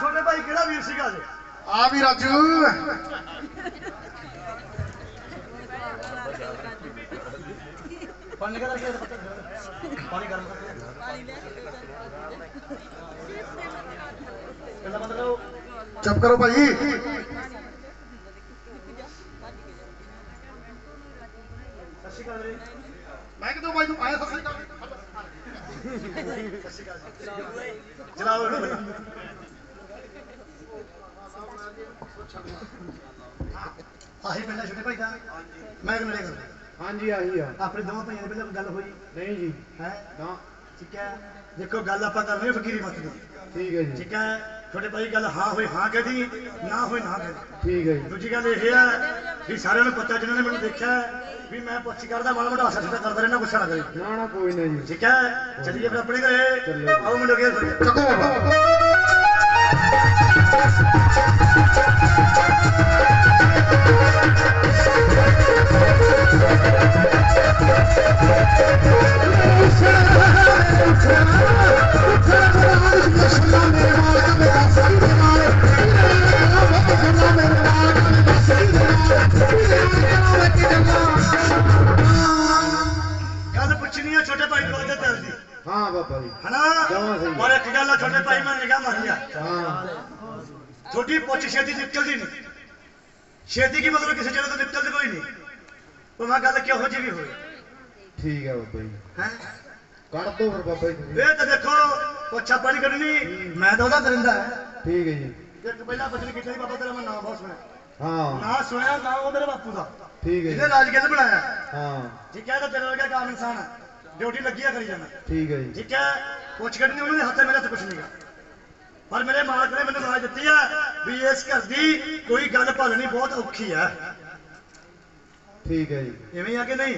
ਛੋਟੇ ਭਾਈ ਕਿਹੜਾ ਵੀਰ ਸੀਗਾ ਜੀ ਆ ਵੀ ਰਾਜੂ। ਪਾਣੀ ਕਰਾ। ਕੇ ਪਾਣੀ ਗਰਮ ਕਰ ਕਿੰਨਾ ਬੰਦ ਕਰੋ ਚੁੱਪ ਕਰੋ ਭਾਈ ਮੈਂ ਕਿਦੋਂ ਭਾਈ ਨੂੰ ਆਇਆ ਸੱਸੀ ਕਰ ਜਨਾਬ ਇਹਨੂੰ ਬੁਲਾਓ। ਆਹੀ ਪਿੰਡ ਆ ਛੋਟੇ ਭਾਈ ਦਾ। ਮੈਂ ਕਿਹਨੇ ਕਰ ਹਾਂਜੀ ਆਹੀ ਆ। ਆਪਣੇ ਦੋਵਾਂ ਭਾਈਆਂ ਦੇ ਪਹਿਲਾਂ ਗੱਲ ਹੋਈ? ਨਹੀਂ ਜੀ। ਹੈ? ਨਾ। ਠੀਕ ਹੈ? ਦੇਖੋ ਗੱਲ ਆਪਾਂ ਕਰ ਰਹੇ ਫਕੀਰੀ ਮਤ ਦੀ। ਠੀਕ ਹੈ ਜੀ। ਠੀਕ ਹੈ? ਛੋਟੇ ਭਾਈ ਗੱਲ ਹਾਂ ਹੋਈ ਹਾਂ ਕਹਦੀ ਨਾ ਹੋਈ ਨਾ ਕਹਦੀ ਠੀਕ ਹੈ ਜੀ। ਦੂਜੀ ਗੱਲ ਇਹ ਹੈ ਵੀ ਸਾਰਿਆਂ ਨੂੰ ਪਤਾ ਜਿਨ੍ਹਾਂ ਨੇ ਮੈਨੂੰ ਦੇਖਿਆ ਵੀ ਮੈਂ ਪੁੱਛ ਕਰਦਾ ਮਾੜਾ ਮੋਟਾ ਹਾਸਾ ਸਿੱਧਾ ਕਰਦਾ ਰਹਿਣਾ ਗੁੱਸਾ ਨਾ ਕਰੇ। ਨਾ ਨਾ ਕੋਈ ਨਾ ਜੀ। ਠੀਕ ਹੈ? ਚਲਿਏ ਫਿਰ ਆਪਣੇ ਘਰੇ। ਆਓ ਮੁੰਡੇ ਕੇ ਚੱਕੋ। ਪੁੱਛਣੀ ਹੈ ਬਾਬਾ ਜੀ। ਹਨਾ। ਪਰ ਇੱਕ ਗੱਲ ਆ ਛੋਟੇ ਭਾਈ ਮੈਂ ਨਿਗਾਹ ਮਾਰੀ ਆ। ਹਾਂ। ਛੋਟੀ ਪੁੱਛ ਛੇਤੀ ਨਿਕਲਦੀ ਨਹੀਂ। ਛੇਤੀ ਕੀ ਮਤਲਬ ਕਿਸੇ ਜਗ੍ਹਾ ਤੋਂ ਨਿਕਲਦੀ ਕੋਈ ਨਹੀਂ। ਉਹ ਮੈਂ ਗੱਲ ਕਿਹੋ ਜਿਹੀ ਵੀ ਹੋਵੇ। ਠੀਕ ਹੈ ਬਾਬਾ ਜੀ। ਹੈ? ਕੱਢ ਦੋ ਫਿਰ ਬਾਬਾ ਜੀ। ਇਹ ਤਾਂ ਦੇਖੋ ਪੁੱਛਾ ਪਾਣੀ ਕੱਢਣੀ। ਮੈਂ ਤਾਂ ਉਹਦਾ ਕਰਿੰਦਾ ਹੈ। ਠੀਕ ਹੈ ਜੀ। ਇੱਕ ਪਹਿਲਾਂ ਬਚਨ ਕੀਤਾ ਸੀ ਬਾਬਾ ਤੇਰਾ ਮੈਂ ਨਾਮ ਬਹੁਤ ਸੁਣਿਆ। ਹਾਂ। ਨਾ ਸੁਣਿਆ ਨਾ ਉਹ ਮੇਰੇ ਬਾਪੂ ਦਾ। ਠੀਕ ਹੈ ਇਹਨੇ ਰਾਜ ਕਿੱਥੇ ਬਣਾਇਆ। ਹਾਂ। ਠੀਕ ਹੈ ਤਾਂ ਤੇਰੇ ਵਰਗਾ ਕਾਮ ਇਨਸਾਨ ਹੈ ਡਿਊਟੀ ਲੱਗੀ ਆ ਕਰੀ ਜਾਣਾ ਠੀਕ ਹੈ ਜੀ। ਠੀਕ ਹੈ ਪੁੱਛ ਕੱਢਣੀ ਉਹਨਾਂ ਦੇ ਹੱਥੇ ਮੇਰੇ ਤੇ ਕੁਛ ਨਹੀਂਗਾ ਪਰ ਮੇਰੇ ਮਾਲਕ ਨੇ ਮੈਨੂੰ ਰਾਜ ਦਿੱਤੀ ਹੈ ਵੀ ਇਸ ਘਰ ਦੀ ਕੋਈ ਗੱਲ ਭਾਲਣੀ ਬਹੁਤ ਔਖੀ ਹੈ। ਠੀਕ ਹੈ ਜੀ। ਇਵੇਂ ਆ ਕਿ ਨਹੀਂ?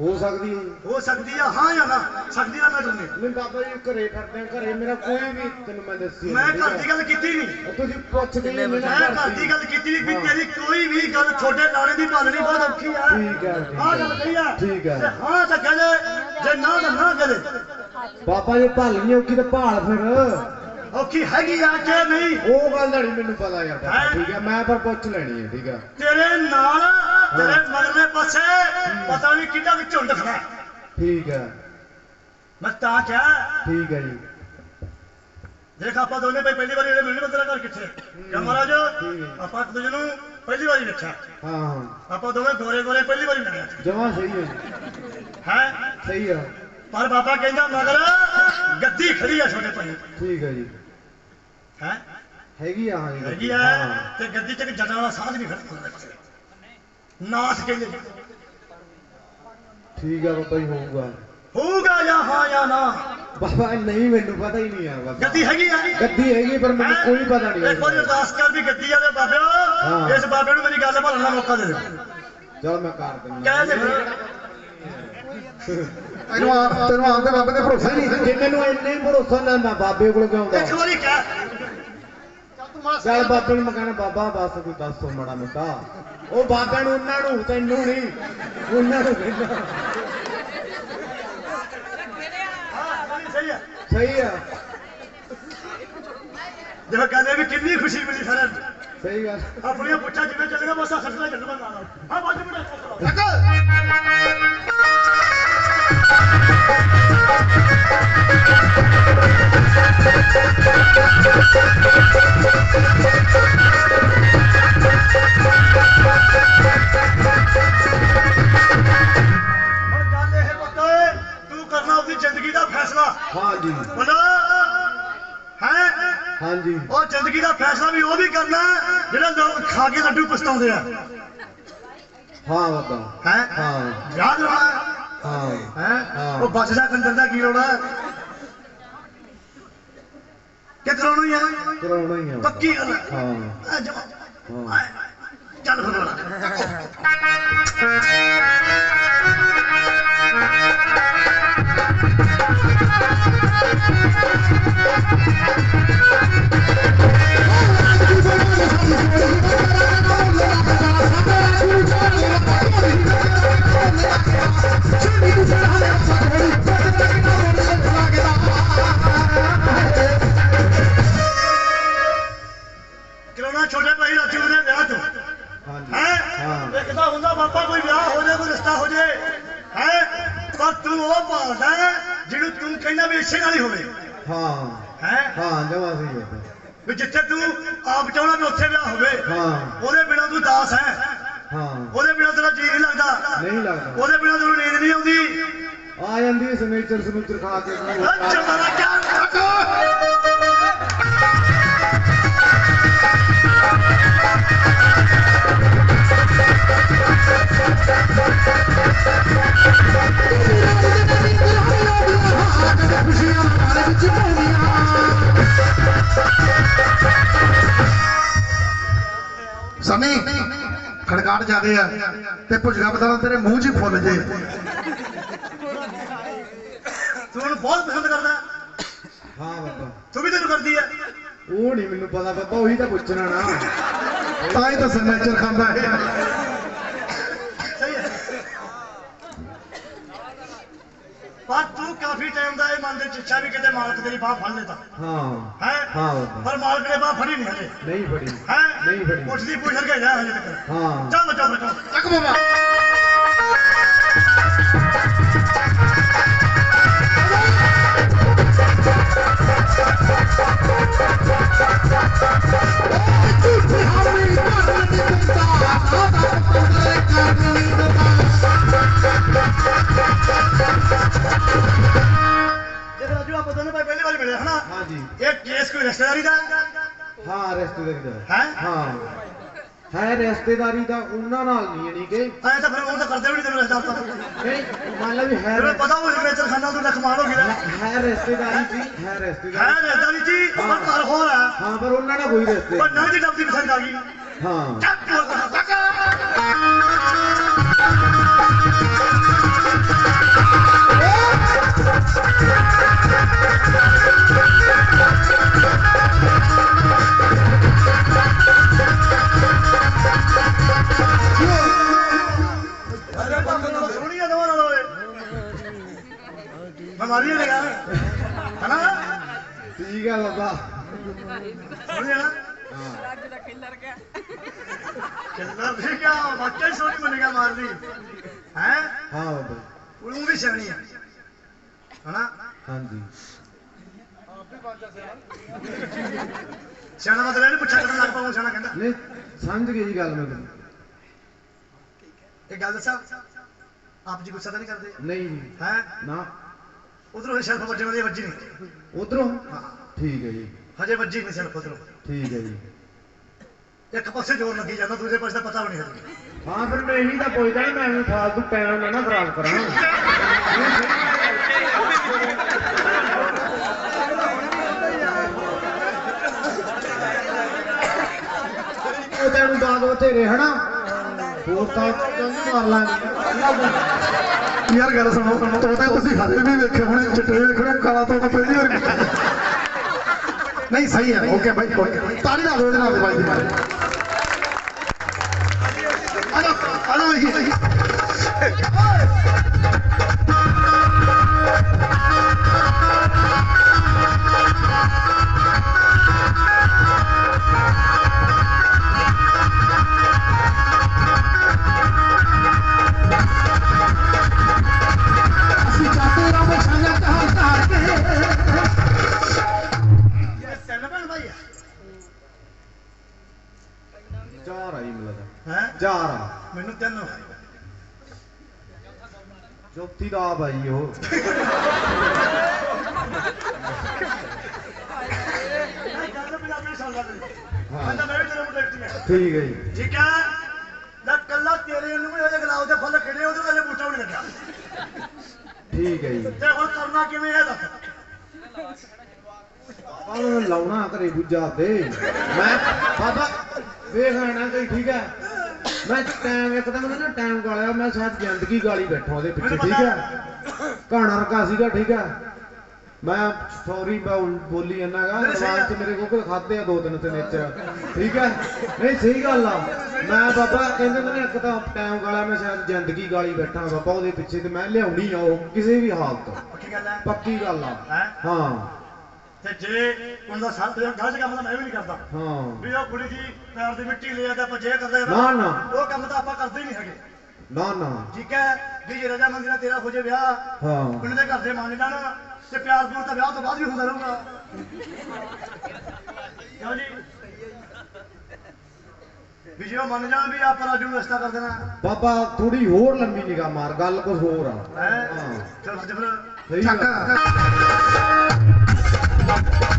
ਹੋ ਸਕਦੀ ਹੈ ਜੀ। ਹੋ ਸਕਦੀ ਆ ਹਾਂ ਜਾਂ ਨਾ? ਸਕਦੀ ਦਾ ਮੈਟਰ ਨਹੀਂ ਨਹੀਂ ਬਾਬਾ ਜੀ ਘਰੇ ਕਰਦੇ ਆ ਘਰੇ ਮੇਰਾ ਕੋਈ ਵੀ ਤੈਨੂੰ ਮੈਂ ਦੱਸੀ ਮੈਂ ਘਰ ਦੀ ਗੱਲ ਕੀਤੀ ਨਹੀਂ। ਤੁਸੀਂ ਪੁੱਛਦੇ ਨਹੀਂ ਮੈਂ ਘਰ ਦੀ ਗੱਲ ਕੀਤੀ ਨਹੀਂ ਵੀ ਤੇਰੀ ਕੋਈ ਵੀ ਗੱਲ ਛੋਟੇ ਲਾਣੇ ਦੀ ਭਾਲਣੀ ਬਹੁਤ ਔਖੀ ਆ। ਠੀਕ ਹੈ, ਠੀਕ ਹਾਂ ਗੱਲ ਕਹੀ ਆ ਠੀਕ ਹੈ। ਤੇ ਹਾਂ ਤਾਂ ਕਹਦੇ ਜੇ ਨਾ ਤਾਂ ਨਾ ਕਹਦੇ। ਬਾਬਾ ਜੀ ਭਾਲਣੀ ਔਖੀ ਤੇ ਭਾਲ ਫਿਰ। ਔਖੀ ਹੈਗੀ ਆ ਕਿ ਨਹੀਂ? ਉਹ ਗੱਲ ਨਹੀਂ ਮੈਨੂੰ ਪਤਾ ਯਾਰ ਬਾਬਾ, ਹੈਂ? ਠੀਕ ਹੈ ਮੈਂ ਪਰ ਪੁੱਛ ਲੈਣੀ ਹੈ ਠੀਕ ਹੈ ਤੇਰੇ ਨਾਲ ਤੇਰੇ ਮਗਰਲੇ ਪਾਸੇ ਪਤਾ ਨਹੀਂ ਕਿੱਡਾ ਵੀ ਝੁੰਡ ਖੜਾ ਹੈ। ਠੀਕ ਹੈ ਮੈਂ ਤਾਂ ਕਿਹਾ ਠੀਕ ਹੈ ਜੀ। ਦੇਖ ਆਪਾਂ ਦੋਨੇ ਭਾਈ ਪਹਿਲੀ ਵਾਰੀ ਜਿਹੜੇ ਮਿਲਣੇ ਤੇਰਾ ਘਰ ਕਿੱਥੇ? ਕਿਆ ਮਹਾਰਾਜ ਠੀਕ ਹੈ। ਆਪਾਂ ਇੱਕ ਦੂਜੇ ਨੂੰ ਪਹਿਲੀ ਵਾਰੀ ਵੇਖਿਆ। ਹਾਂ ਹਾਂ। ਆਪਾਂ ਦੋਵੇਂ ਗੋਰੇ ਗੋਰੇ ਪਹਿਲੀ ਵਾਰੀ ਮਿਲੇ ਜਮਾ ਸਹੀ ਹੈ ਜੀ। ਹੈ? ਸਹੀ ਆ। ਪਰ ਬਾਬਾ ਕਹਿੰਦਾ ਮਗਰ ਗੱਦੀ ਖੜੀ ਆ ਛੋਟੇ ਭਾਈ। ਠੀਕ ਹੈ ਜੀ। ਹੈ? ਹੈਗੀ ਆ ਹਾਂ ਜੀ ਹੈਗੀ ਆ ਹਾਂ। ਤੇ ਗੱਦੀ ਚ ਜਟਾਂ ਵਾਲਾ ਸਾਧ ਵੀ ਖੜਾ ਹੁੰਦਾ ਨਾਸ ਕਹਿੰਦੇ। ਠੀਕ ਆ ਬਾਬਾ ਜੀ ਹੋਊਗਾ। ਹੋਊਗਾ ਜਾਂ ਹਾਂ ਜਾਂ ਨਾ। ਬਾਬਾ ਨਹੀਂ ਮੈਨੂੰ ਪਤਾ ਹੀ ਨਹੀਂ ਆ ਬਾਬਾ। ਗੱਦੀ ਹੈਗੀ ਆ? ਗੱਦੀ ਹੈਗੀ ਪਰ ਮੈਨੂੰ? ਕੋਈ ਪਤਾ ਨਹੀਂ ਵਾਰੀ ਅਰਦਾਸ ਕਰ ਵੀ ਗੱਦੀ ਵਾਲੇ ਬਾਬਿਓ। ਇਸ ਬਾਬੇ ਨੂੰ ਮੇਰੀ ਗੱਲ ਭਾਲਣ ਦਾ ਮੌਕਾ ਦੇ ਦਿਓ ਚਲ ਮੈਂ ਕਰ ਦਿੰਦਾ। ਕਹਿ ਦੇ ਤੈਨੂੰ ਆ ਤੈਨੂੰ ਆਉਂਦੇ ਬਾਬੇ ਤੇ ਭਰੋਸਾ ਹੀ ਨਹੀਂ ਜੇ ਮੈਨੂੰ ਇੰਨੇ ਹੀ ਭਰੋਸਾ ਨਾ ਮੈਂ ਬਾਬੇ ਕੋਲ ਕਿਉਂ ਇੱਕ ਵਾਰੀ ਕਹਿ। ਚੱਲ ਬਾਬੇ ਨੂੰ ਮੈਂ ਕਹਿਣਾ ਬਾਬਾ ਬਸ ਕੋਈ ਦੱਸ ਦੋ ਮੜਾ ਮੋਟਾ। ਉਹ ਬਾਬੇ ਨੂੰ ਉਹਨਾਂ ਨੂੰ ਤੈਨੂੰ ਨਹੀਂ। ਉਹਨਾਂ ਨੂੰ ਕਹਿੰਦਾ ਹਾਂ ਸਹੀ ਹੈ। ਸਹੀ ਆ ਦੇਖੋ ਕਹਿੰਦੇ ਵੀ ਕਿੰਨੀ ਖੁਸ਼ੀ ਮਿਲੀ ਸਾਰਿਆਂ ਨੂੰ। ਸਹੀ ਗੱਲ। ਆਪਣੀਆਂ ਪੁੱਛਾਂ ਜਿਵੇਂ ਚੱਲੇਗਾ ਬਸ ਖਸਲਾ ਚੱਲੂਗਾ ਨਾਲ। ਹਾਂ ਬਾਜੂ ਮੁੰਡਾ ਹਾਂ ਜੀ ਹੈ? ਹਾਂ ਜੀ ਉਹ ਜ਼ਿੰਦਗੀ ਦਾ ਫੈਸਲਾ ਵੀ ਉਹ ਵੀ ਕਰਨਾ ਜਿਹੜਾ ਲੋਕ ਖਾ ਕੇ ਲੱਡੂ ਪਛਤਾਉਂਦੇ ਆ। ਹਾਂ ਬਾਬਾ। ਹੈ? ਹਾਂ। ਯਾਦ ਰੱਖ। ਹਾਂ। ਹੈ। ਉਹ ਬਚਦਾ ਕੰਦਰ ਦਾ ਕੀ ਰੋਣਾ ਕਿ ਕਰਾਉਣਾ ਹੀ ਆ? ਕਰਾਉਣਾ ਹੀ ਆ। ਪੱਕੀ ਗੱਲ ਹਾਂ। ਚੱਲ ਫਿਰ। ਹੈ ਸਮੇਚਰ ਸਮੂਚਰ ਖਾ ਕੇ ਅੱਛਾ ਮਾਰਾ ਕਿਆ ਸਨੀ ਖੜਕਾਟ ਜਾਦੇ ਆ ਤੇ ਭੁਜਗਾ ਬਦਾਨਾ ਤੇਰੇ ਮੂੰਹ 'ਚ ਹੀ ਫੁੱਲ ਜੇ। ਬਹੁਤ ਪਸੰਦ ਕਰਦਾ। ਹੈ। ਬਾਬਾ। ਤੂੰ ਵੀ ਤੈਨੂੰ ਕਰਦੀ ਹੈ ਉਹ ਨਹੀਂ ਮੈਨੂੰ ਪਤਾ ਬਾਬਾ ਉਹੀ ਤਾਂ ਪੁੱਛਣਾ ਨਾ। ਤਾਂ ਹੀ ਤਾਂ ਸਿਗਨੇਚਰ ਖਾਂਦਾ ਹੈ। ਸਹੀ ਹੈ। ਪਰ ਤੂੰ ਕਾਫੀ ਟਾਈਮ ਦਾ ਇਹ ਮਨ ਦੇ ਚਿੱਛਾ ਵੀ ਕਿਤੇ ਮਾਲਕ ਤੇਰੀ ਬਾਹ ਫੜ ਲੈਤਾ ਹਾਂ। ਹੈ? ਹਾਂ ਬਾਬਾ। ਪਰ ਮਾਲਕ ਨੇ ਬਾਹ ਫੜੀ ਨਹੀਂ ਹਲੇ ਨਹੀਂ ਫੜੀ। ਹੈ? ਨਹੀਂ ਫੜੀ। ਪੁੱਛਦੀ ਪੁੱਛ ਕੇ ਜਾ ਹਜੇ ਤੱਕ। ਹਾਂ। ਚੱਲ ਚੱਲ ਚੱਲ। ਚੱਕ ਬਾਬਾ। ਰਿਸ਼ਤੇਦਾਰੀ ਦਾ ਉਹਨਾਂ ਨਾਲ ਨਹੀਂ ਯਾਨੀ ਕਿ ਐ ਤਾਂ ਫਿਰ ਉਹ ਤਾਂ ਕਰਦੇ ਵੀ ਨਹੀਂ ਤਾਂ। ਨਹੀਂ ਮੰਨ ਲਾ ਵੀ ਹੈ ਤੈਨੂੰ ਪਤਾ ਉਹ ਸਿਗਨੇਚਰ ਖਾਨਾ ਤੂੰ ਲਖਮਾਨ ਹੋ ਗਿਆ। ਹੈ ਰਿਸ਼ਤੇਦਾਰੀ ਸੀ ਹੈ ਹੈ ਰਿਸ਼ਤੇਦਾਰੀ ਰਿਸ਼ਤੇਦਾਰੀ ਜੀ ਪਰ ਘਰ ਹੋਰ ਹੈ। ਹਾਂ ਪਰ ਉਹਨਾਂ ਨਾਲ ਕੋਈ ਰਿਸ਼ਤੇ ਪਰ ਨਵੀਂ ਦੀ ਡੱਬਦੀ ਪਸੰਦ ਆ ਗਈ। ਹਾਂ। ਚੱਕ ਬੋਲ ਚੱਕ ਬਿਮਾਰੀ ਨਹੀਂ ਗਾ ਹਨਾ ਠੀਕ ਆ ਬਾਬਾ ਸੋਹਣੀ ਆ ਨਾ ਹਾਂ ਕਿੰਨਾ ਵੀ ਕਿਆ ਬੱਚਾ ਹੀ ਸੋਹਣੀ ਮੰਨੇਗਾ ਮਾਰਦੀ। ਹੈ? ਹਾਂ ਬਾਬਾ ਉਹ ਵੀ ਸਿਆਣੀ ਆ। ਹਨਾ? ਹਾਂਜੀ। ਸਿਆਣਾ ਮਤਲਬ ਇਹਨੂੰ ਪੁੱਛਿਆ ਕਰਨ ਲੱਗ ਪਾਉਂ ਸਿਆਣਾ ਕਹਿੰਦਾ। ਨਹੀਂ ਸਮਝ ਗਏ ਜੀ ਗੱਲ ਮੈਂ। ਇਹ ਗੱਲ ਦੱਸਾਂ? ਆਪ ਜੀ ਗੁੱਸਾ ਤਾਂ ਨਹੀਂ ਕਰਦੇ? ਨਹੀਂ ਹੈ? ਨਾ। ਉਧਰੋਂ ਇਹ ਸ਼ਰਫ ਵੱਜਣ ਵਾਲੀ ਵੱਜੀ ਨਹੀਂ। ਉਧਰੋਂ? ਹਾਂ। ਠੀਕ ਹੈ ਜੀ। ਹਜੇ ਵੱਜੀ ਨਹੀਂ ਸ਼ਰਫ ਉਧਰੋਂ। ਠੀਕ ਹੈ ਜੀ। ਇੱਕ ਪਾਸੇ ਜ਼ੋਰ ਲੱਗੀ ਜਾਂਦਾ ਦੂਜੇ ਪਾਸੇ ਦਾ ਪਤਾ ਵੀ ਨਹੀਂ ਹਜੇ। ਹਾਂ ਫਿਰ ਮੈਂ ਇਹੀ ਤਾਂ ਪੁੱਛਦਾ ਮੈਂ ਐਵੇਂ ਫਾਲਤੂ ਟਾਈਮ ਨਾ ਨਾ ਖਰਾਬ ਕਰਾਂ। ਉਹ ਤੈਨੂੰ ਦਾਗ ਬਥੇਰੇ ਹਨਾ? ਹੋਰ ਤਾਂ ਕੰਨ ਮਾਰ ਲਾਂਗੇ। ਯਾਰ ਗੱਲ ਸੁਣੋ ਤੋਤੇ ਤੁਸੀਂ ਹਜੇ ਵੀ ਵੇਖੇ ਹੋਣੇ ਚਿੱਟੇ ਵੇਖਣੇ ਕਾਲਾ ਤੋਤਾ ਪਹਿਲੀ ਵਾਰ ਨਹੀਂ ਸਹੀ ਹੈ ਓਕੇ ਬਾਈ ਕੋਈ ਨੀ। ਤਾੜੀ ਲਾ ਦਿਓ ਇਹਦੇ ਨਾਲ ਦੇ ਬਾਈ ਦੀ ਮਾਰੇ ਆ ਜਾ ਆ ਜਾ ਇਹੀ ਚਾਰ ਆਈ ਮਿਲਦਾ ਹੈ? ਚਾਰ ਆ। ਮੈਨੂੰ ਤਿੰਨ ਚੌਥੀ ਦਾ ਆਈ ਉਹ। ਆ। ਠੀਕ ਹੈ ਜੀ। ਠੀਕ ਹੈ ਨਾ ਕੱਲਾ ਤੇਰੇ ਨੂੰ ਵੀ ਉਹਦੇ ਗੁਲਾਬ ਦੇ ਫੁੱਲ ਖਿੜੇ ਉਹਦੇ ਵਾਲੇ ਬੂਟਾ ਵੀ ਨਹੀਂ ਲੱਗਿਆ। ਠੀਕ ਹੈ ਜੀ। ਤੇ ਹੁਣ ਕਰਨਾ ਕਿਵੇਂ ਹੈ ਦੱਸ? ਨੂੰ ਲਾਉਣਾ ਘਰੇ ਬੁੱਝਾ ਤੇ। ਮੈਂ ਬਾਬਾ ਵੇਖ ਲੈਣਾ ਕੋਈ ਠੀਕ ਹੈ ਮੈਂ ਟਾਈਮ ਇੱਕਦਮ ਨਾ ਟਾਈਮ ਗਾਲਿਆ ਮੈਂ ਸ਼ਾਇਦ ਜ਼ਿੰਦਗੀ ਗਾਲੀ ਬੈਠਾ ਉਹਦੇ ਪਿੱਛੇ ਠੀਕ ਹੈ। ਕਹਾਣਾ ਰਕਾ ਸੀਗਾ ਠੀਕ ਹੈ ਮੈਂ ਸੌਰੀ ਮੈਂ ਬੋਲੀ ਜਾਂਦਾਗਾ ਦਿਮਾਗ 'ਚ ਗੱਲ। ਮੇਰੇ ਕੋਲ ਖਾਦੇ ਆ ਦੋ ਦਿਨ ਤੇ ਨੇਚਰ ਠੀਕ ਹੈ ਨਹੀਂ ਸਹੀ ਗੱਲ ਆ। ਮੈਂ ਬਾਬਾ ਕਹਿੰਦੇ ਨੇ ਇੱਕ ਤਾਂ ਟਾਈਮ ਗਾਲਿਆ ਮੈਂ ਸ਼ਾਇਦ ਜ਼ਿੰਦਗੀ ਗਾਲੀ ਬੈਠਾ ਬਾਬਾ ਉਹਦੇ ਪਿੱਛੇ ਤੇ ਮੈਂ ਲਿਆਉਣੀ ਆ ਉਹ ਕਿਸੇ ਵੀ ਹਾਲਤ ਪੱਕੀ ਗੱਲ ਪੱਕੀ ਗੱਲ ਆ। ਹਾਂ। ਤੇ ਜੇ ਉਹਦਾ ਸਾਥ ਦੇ ਗਲਤ ਕੰਮ ਤਾਂ ਮੈਂ ਵੀ ਨਹੀਂ ਕਰਦਾ। ਹਾਂ। ਵੀ ਉਹ ਕੁੜੀ ਦੀ ਪੈਰ ਦੀ ਮਿੱਟੀ ਲੈ ਆਂਦਾ ਭੱਜੇ ਕਰਦੇ ਨਾ, ਨਾ। ਉਹ ਕੰਮ ਤਾਂ ਆਪਾਂ ਕਰਦੇ ਹੀ ਨਹੀਂ ਹੈਗੇ। ਨਾ ਨਾ। ਠੀਕ ਹੈ? ਵੀ ਜੇ ਰਜਾ ਮੰਦੀ ਨਾਲ ਤੇਰਾ ਹੋ ਜੇ ਵਿਆਹ ਹਾਂ। ਪਿੰਡ ਦੇ ਘਰ ਦੇ ਮੰਨ ਜਾਣ ਤੇ ਪਿਆਰ ਪੂਰ ਤਾਂ ਵਿਆਹ ਤੋਂ ਬਾਅਦ ਵੀ ਹੁੰਦਾ ਰਹੂਗਾ। ਕਿਉਂ ਜੀ? ਵੀ ਜੇ ਉਹ ਮੰਨ ਜਾਣ ਵੀ ਆਪਾਂ ਰਾਜੂ ਨੂੰ ਰਿਸ਼ਤਾ ਕਰ ਦੇਣਾ। ਬਾਬਾ ਥੋੜੀ ਹੋਰ ਲੰਬੀ ਨਿਗਾਹ ਮਾਰ ਗੱਲ ਕੁਝ ਹੋਰ ਆ। ਹੈ? ਚਲ ਫਿਰ। ਆ। Thank you.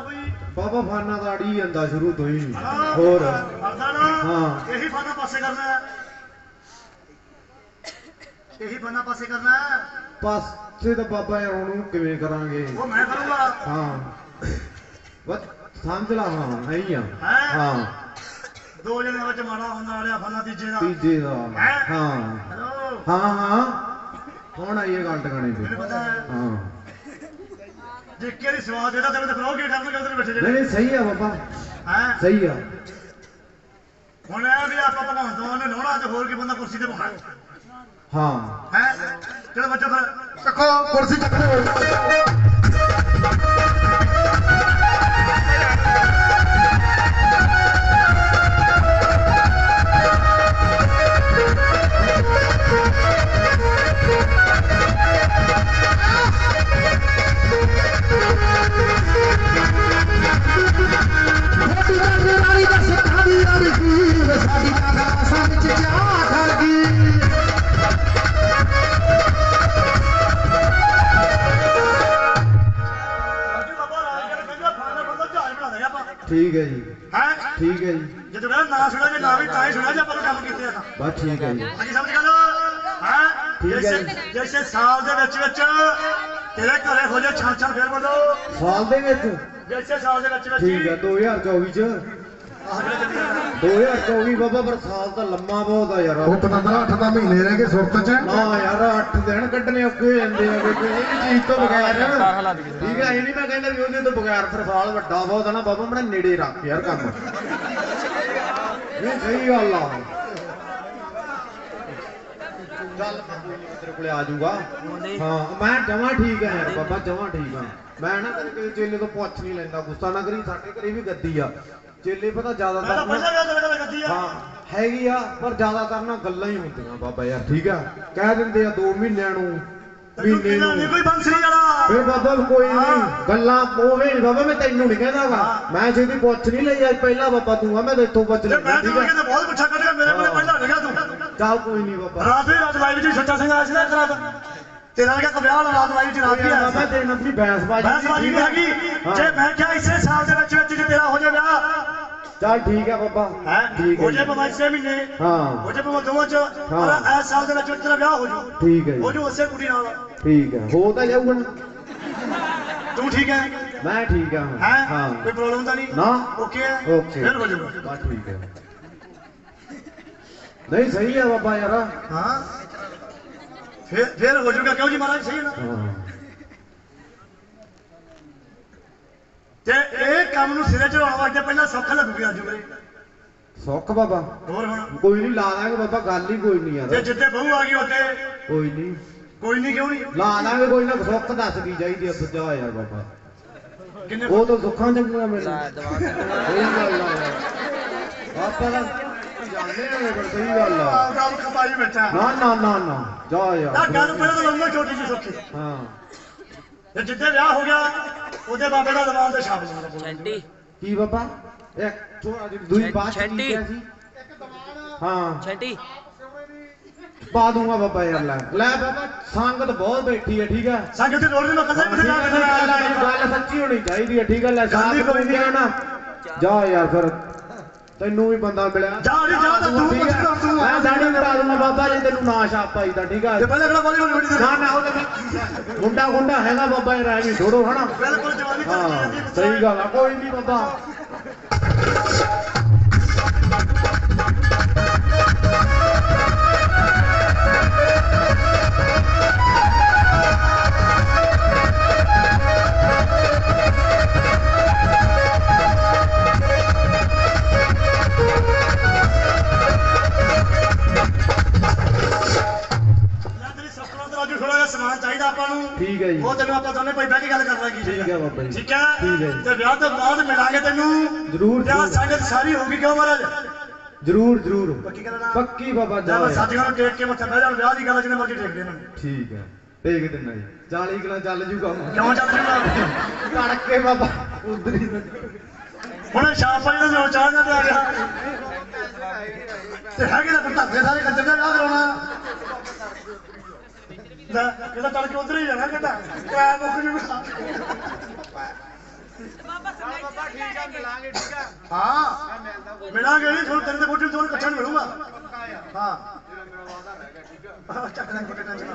ਕੋਈ? ਬਾਬਾ ਫਾਨਾ ਤਾਂ ਅੜੀ ਜਾਂਦਾ ਸ਼ੁਰੂ ਤੋਂ ਹੀ? ਹੋਰ। ਨਾ। ਹਾਂ। ਇਹੀ ਫਾਨਾ ਪਾਸੇ ਕਰਨਾ ਹੈ। ਇਹੀ ਫਾਨਾ ਪਾਸੇ ਕਰਨਾ ਹੈ। ਪਾਸੇ ਤਾਂ ਬਾਬਾ ਯਾਰ ਉਹਨੂੰ ਕਿਵੇਂ ਕਰਾਂਗੇ? ਉਹ ਮੈਂ ਕਰੂੰਗਾ। ਹਾਂ। ਬਸ ਸਮਝ ਲਾ ਹਾਂ ਨਹੀਂ ਆ। ਹੈਂ? ਹਾਂ। ਦੋ ਜਣਿਆਂ ਵਿੱਚ ਮਾੜਾ ਹੁੰਦਾ ਆੜਿਆ ਫਾਨਾ ਤੀਜੇ ਦਾ। ਤੀਜੇ ਦਾ। ਹੈਂ? ਹਾਂ। ਹਾਂ ਹਾਂ। ਕੌਣ ਆਈ ਇਹ ਗੱਲ ਟਿਕਾਣੇ ਮੈਨੂੰ ਤੇ ਹੈ। ਹਾਂ ਜੇ ਕਿਹੜੀ ਸਵਾਦ ਇਹਦਾ ਤੈਨੂੰ ਤੇ ਫਿਰ ਉਹ ਕੀ ਕਰਨਗੇ ਉਧਰ ਬੈਠੇ ਨਹੀਂ ਜਿਹੜੇ? ਨਹੀਂ ਸਹੀ ਆ ਬਾਬਾ। ਹੈ? ਸਹੀ ਆ। ਹੁਣ ਇਹ ਵੀ ਆਪਾਂ ਭਗਵਾਨ ਤੋਂ ਨੇ ਲਾਉਣਾ ਤੇ ਹੋਰ ਕੀ ਬੰਦਾ ਕੁਰਸੀ ਤੇ ਬਣਾ ਹਾਂ। ਹੈ? ਚਲੋ ਬੱਚੋ ਫਿਰ ਚੱਕੋ ਕੁਰਸੀ ਚੱਕੋ। ਸਾਡੀ ਦਾ ਸਿੱਖਾਂ ਦੀ ਸਾਡੀ ਤਾਂ ਵਿੱਚ ਚਾਹ ਖੜ ਗਈ ਠੀਕ ਹੈ ਜੀ। ਹੈ? ਠੀਕ ਹੈ ਜੀ। ਜਦੋਂ ਕਹਿੰਦਾ ਨਾ ਸੁਣਿਆ ਜੇ ਨਾ ਵੀ ਤਾਂ ਹੀ ਸੁਣਿਆ ਜੇ ਆਪਾਂ ਕੰਮ ਕੀਤੇ ਆ ਤਾਂ। ਬਸ ਠੀਕ ਹੈ ਜੀ। ਹਾਂਜੀ ਸਮਝ ਗੱਲ ਹੈ? ਠੀਕ ਹੈ ਜੈਸੇ। ਜੈਸੇ ਸਾਲ ਦੇ ਵਿੱਚ ਵਿੱਚ ਤੇਰੇ ਘਰੇ ਹੋ ਜਾ ਛਾਂ ਛਾਂ ਫੇਰ ਬੋਲੋ ਸਾਲ ਦੇ ਵਿੱਚ? ਜੈਸੇ ਸਾਲ ਦੇ ਵਿੱਚ ਵਿੱਚ ਠੀਕ ਹੈ 2024 ਚ ਆਹ ਜਿਹੜਾ ਚੱਲੀ ਜਾਂਦਾ। 2024 ਬਾਬਾ ਪਰ ਸਾਲ ਤਾਂ ਲੰਮਾ ਬਹੁਤ ਆ ਯਾਰ। ਉਹ ਪਤੰਦਰਾ ਅੱਠ ਦਾ ਮਹੀਨੇ ਰਹਿ ਗਏ ਸੁਰਤ ਚ। ਨਾ ਯਾਰ 8 ਦਿਨ ਕੱਢਣੇ ਔਖੇ ਹੋ ਜਾਂਦੇ ਆ ਕੋਈ ਵੀ ਚੀਜ਼ ਤੋਂ ਬਗੈਰ। ਠੀਕ ਹੈ ਇਹ ਨਹੀਂ ਮੈਂ ਕਹਿੰਦਾ ਵੀ ਉਹਦੇ ਤੋਂ ਬਗੈਰ ਫਿਰ ਸਾਲ ਵੱਡਾ ਬਹੁਤ ਆ ਨਾ ਬਾਬਾ ਬੜਾ ਨੇੜੇ ਰੱਖ ਯਾਰ ਕੰਮ। ਇਹ ਸਹੀ ਗੱਲ ਆ। ਚੱਲ ਕੋਈ ਮੈਂ ਤੇਰੇ ਕੋਲੇ ਆ ਜਾਊਗਾ। ਹਾਂ। ਮੈਂ ਜਮਾਂ ਠੀਕ ਆ ਯਾਰ ਬਾਬਾ ਜਮਾਂ ਠੀਕ ਆ। ਮੈਂ ਨਾ ਕਦੇ ਕਿਸੇ ਚੇਲੇ ਤੋਂ ਪੁੱਛ ਨਹੀਂ ਲੈਂਦਾ ਗੁੱਸਾ ਨਾ ਕਰੀ ਸਾਡੇ ਘਰੇ ਵੀ ਗੱਦੀ ਆ। ਚੇਲੇ ਪਤਾ ਮੈਂ ਤਾਂ ਜ਼ਿਆਦਾਤਰ ਪਹਿਲਾਂ ਨਾ- ਵੀ ਉਹਦੇ ਗੱਦੀ ਆ। ਹਾਂ ਹੈਗੀ ਆ ਪਰ ਜ਼ਿਆਦਾਤਰ ਨਾ ਗੱਲਾਂ ਹੀ ਹੁੰਦੀਆਂ ਬਾਬਾ ਯਾਰ ਠੀਕ ਆ? ਕਹਿ ਦਿੰਦੇ ਆ 2 ਮਹੀਨਿਆਂ ਨੂੰ ਮਹੀਨੇ ਨੂੰ। ਕੋਈ ਬੰਸਰੀ ਵਾਲਾ। ਫਿਰ ਬਾਬਾ ਕੋਈ ਨਹੀਂ। ਗੱਲਾਂ ਹੋਵੇ ਨਹੀਂ ਬਾਬਾ ਮੈਂ ਤੈਨੂੰ ਨਹੀਂ ਕਹਿੰਦਾਗਾ। ਮੈਂ ਜਿਹਦੀ ਪੁੱਛ ਨਹੀਂ ਲਈ ਅੱਜ ਪਹਿਲਾਂ ਬਾਬਾ ਤੂੰ ਆ ਮੈਂ ਤੇ ਇੱਥੋਂ ਪੁੱਛ ਲੈਂਦਾ ਮੈਂ ਠੀਕ ਤੈਨੂੰ ਕਹਿੰਦਾ ਬਹੁਤ ਪੁੱਛਾ ਕੱਢਿਆ ਮੇਰੇ ਕੋਲੇ ਹਾਂ। ਚੱਲ ਕੋਈ ਨਹੀਂ ਬਾਬਾ। ਰਾਤ ਵੀ ਰਾਤ ਲਾਈਵ ਜੀ ਸੱਚਾ ਸਿੰਘ ਆਇਆ ਸੀ ਨਾ ਇੱਕ ਰਾਤ। ਤੇਰਾ ਲਗਾ ਵਿਆਹ ਵਾਲਾ ਰਾਤ ਲਾਈਵ ਚ ਰਾਤ ਵੀ ਆਇਆ ਬਾਬਾ ਸੀ ਤੇਰੇ ਨਾਲ ਆਪਣੀ ਬਹਿਸ ਬਾਜੀ ਬਹਿਸ ਬਾਜੀ ਨਹੀਂ ਹੈਗੀ। ਹਾਂ। ਜੇ ਮੈਂ ਕਿਹਾ ਇਸੇ ਸਾਲ ਦੇ ਵਿੱਚ ਵਿੱਚ ਜੇ ਤੇਰਾ ਹੋ ਜਾ ਵਿਆਹ। ਚੱਲ ਠੀਕ ਆ ਬਾਬਾ। ਹੈ? ਠੀਕ ਹੋ ਹੈ ਜਾ ਜੀ। ਭਾਵੇਂ ਛੇ ਮਹੀਨੇ। ਹਾਂ। ਹੋ ਜਾ ਭਾਵੇਂ ਦੋਵਾਂ ਚ। ਹਾਂ। ਪਰ ਇਸ ਸਾਲ ਦੇ ਵਿੱਚ ਵਿੱਚ ਤੇਰਾ ਵਿਆਹ ਹੋ ਜੂ। ਠੀਕ ਹੈ ਹੋ ਜੀ ਜੂ ਉਸੇ ਕੁੜੀ ਨਾਲ। ਠੀਕ ਹੈ ਹੋ ਤਾਂ ਜਾਊਗਾ। ਨਾ। ਤੂੰ ਠੀਕ ਹੈ ਮੈਂ ਠੀਕ। ਹੈ? ਹਾਂ। ਕੋਈ ਪ੍ਰੋਬਲਮ ਤਾਂ ਨਹੀਂ? ਨਾ। ਓਕੇ ਹੈ ਓਕੇ ਫਿਰ ਹੋ ਜਾਊਗਾ ਬਸ ਠੀਕ ਹੈ ਨਹੀਂ ਸਹੀ ਆ ਬਾਬਾ ਯਾਰ। ਹਾਂ। ਫਿਰ ਫਿਰ ਹੋ ਜਾਊਗਾ। ਕਿਉਂ ਜੀ ਮਹਾਰਾਜ ਸਹੀ ਹੈ ਨਾ? ਹਾਂ। ਤੇ ਇਹ ਕੰਮ ਨੂੰ ਸਿਰੇ ਚੜਾਉਣ ਵਾਸਤੇ ਪਹਿਲਾਂ ਸੌਖਾ ਲੱਗੂਗਾ ਅੱਜ ਮੇਰੇ ਸੁੱਖ ਬਾਬਾ। ਹੋਰ ਹੁਣ? ਕੋਈ ਨਹੀਂ ਲਾ ਦਾਂਗੇ ਬਾਬਾ ਗੱਲ ਹੀ ਕੋਈ ਨਹੀਂ ਤੇ ਯਾਰ ਜਿੱਤੇ ਬਹੂ ਆ ਗਈ ਉੱਤੇ ਕੋਈ ਨਹੀਂ। ਕੋਈ ਨਹੀਂ ਕਿਉਂ ਨਹੀਂ? ਲਾ ਦਾਂਗੇ ਕੋਈ ਨਾ ਸੁੱਖ ਦੱਸ ਕੀ ਚਾਹੀਦੀ ਆ ਸੁਝਾ ਯਾਰ ਬਾਬਾ। ਕਿੰਨੇ ਉਹ ਤਾਂ ਸੁੱਖਾਂ ਚੰਗੀਆਂ ਮੈਨੂੰ ਸਹੀ ਗੱਲ ਆ। ਯਾਰ ਆਪਾਂ ਪਰ ਸਹੀ ਗੱਲ ਆ। ਗੱਲ ਖਪਾਈ ਬੈਠਾ। ਨਾ ਨਾ ਨਾ ਨਾ ਜਾ ਤਾਂ ਯਾਰ ਗੱਲ ਪਹਿਲਾਂ ਤਾਂ ਲੰਮੀ ਛੋਟੀ ਜਿਹੀ ਸੌਖੀ। ਹਾਂ। ਤੇ ਜਿੱਦੇ ਵਿਆਹ ਹੋ ਗਿਆ ਉਹਦੇ ਬਾਬੇ ਦਾ ਦਵਾਨ ਤੇ ਛਾਪ ਜਾਂਦਾ ਛੰਟੀ ਕੀ ਬਾਬਾ? ਇੱਕ ਥੋੜਾ ਜਿਹੀ ਦੂਈ ਬਾਤ ਕੀ ਛੱਡੀ। ਕਿਹਾ ਸੀ? ਹਾਂ। ਛੰਟੀ ਪਾ ਦੂੰਗਾ ਬਾਬਾ ਯਾਰ ਲੈ। ਲੈ ਬਾਬਾ ਸੰਗਤ ਬਹੁਤ ਬੈਠੀ ਹੈ ਠੀਕ ਹੈ ਸੰਗਤ ਦੀ ਲੋੜ ਨਹੀਂ ਗੱਲ ਕੇ ਗੱਲ ਸੱਚੀ ਹੋਣੀ ਚਾਹੀਦੀ ਹੈ ਠੀਕ ਹੈ ਲੈ ਕੋਈ ਨਹੀਂ ਜਾ ਯਾਰ ਫਿਰ। ਤੈਨੂੰ ਵੀ ਬੰਦਾ ਮਿਲਿਆ। ਜਾ ਨੀ ਜਾ ਤਾਂ ਹੈ। ਕਰ ਤੂੰ। ਮੈਂ ਦਾੜੀ ਕਰਾ ਦੂੰਗਾ ਬਾਬਾ ਜੀ ਤੈਨੂੰ ਨਾ ਛਾਪ ਪਾਈਦਾ ਠੀਕ ਹੈ। ਤੇ ਪਹਿਲਾਂ ਕਿਹੜਾ ਬਾਲੀ ਹੋਣੀ ਨਾ ਨਾ ਉਹ ਤਾਂ ਮੁੰਡਾ ਗੁੰਡਾ ਹੈਗਾ ਬਾਬਾ ਜੀ ਰਾਜੀ ਢੋੜੋ ਹਨਾ। ਬਿਲਕੁਲ ਜਵਾਨੀ ਚੱਲਦੀ। ਸਹੀ ਗੱਲ ਆ ਕੋਈ ਨਹੀਂ ਬਾਬਾ ਤੈਨੂੰ ਆਪਾਂ ਦੋਨੇ ਭਾਈ ਬਹਿ ਕੇ ਗੱਲ ਕਰ ਲਾਂਗੇ ਠੀਕ ਹੈ ਬਾਬਾ ਜੀ। ਠੀਕ ਹੈ। ਤੇ ਵਿਆਹ ਤੋਂ ਬਾਅਦ ਮਿਲਾਂਗੇ ਤੈਨੂੰ। ਜ਼ਰੂਰ ਵਿਆਹ ਸੰਗਤ ਸਾਰੀ ਹੋਊਗੀ ਕਿਉਂ ਮਹਾਰਾਜ? ਜ਼ਰੂਰ ਜ਼ਰੂਰ। ਪੱਕੀ ਗੱਲ ਨਾ? ਪੱਕੀ ਬਾਬਾ ਜਾ ਜਾ ਸਾਥੀਆਂ ਨੂੰ ਟੇਕ ਕੇ ਮੱਥਾ ਬਹਿ ਜਾਣ ਵਿਆਹ ਦੀ ਗੱਲ ਜਿਹਨੇ ਮਰਜ਼ੀ ਟੇਕ ਦੇਣ ਠੀਕ ਹੈ ਦੇਖ ਦਿੰਦਾ ਜੀ। 40 ਕਿਲੋ ਚੱਲ ਜੂ ਕੰਮ ਕਿਉਂ ਚੱਲ ਜੂਗਾ? ਤੜਕੇ ਬਾਬਾ ਉਧਰ ਹੀ ਹੁਣ ਸ਼ਾਮ ਪਾਈ ਦਾ ਚਾਹ ਜਾਂਦਾ ਆ ਗਿਆ। ਤੇ ਹੈਗੇ ਤਾਂ ਪਟਾਕੇ ਸਾਰੇ ਕੰਜਰ ਦਾ ਵਿਆਹ ਕਰਾਉਣਾ। ਲੈ ਕਹਿੰਦਾ ਤੜਕੇ ਉਧਰ ਹੀ ਜਾਣਾ ਕਹਿੰਦਾ ਕਿਰਾਇਆ ਮੁੱਕ ਜੂਗਾ। ਬਾਬਾ ਸਮਝਾਈ ਬਾਬਾ ਠੀਕ ਆ ਮਿਲਾਂਗੇ ਠੀਕ ਆ ਹਾਂ, ਮਿਲਾਂਗੇ ਨਹੀਂ, ਤੁਹਾਨੂੰ ਤੇਰੇ ਦੇ ਬੋਟੇ ਤੋਂ ਇਕੱਠਾ ਨਹੀਂ ਮਿਲੂਗਾ। ਹਾਂ। ਤੇਰਾ ਮੇਰਾ ਵਾਦਾ ਰਹਿ ਗਿਆ ਠੀਕ ਆ ਚੱਕਣਾ ਕੋਟੇ ਟੈਨਸ਼ਨ ਨਾ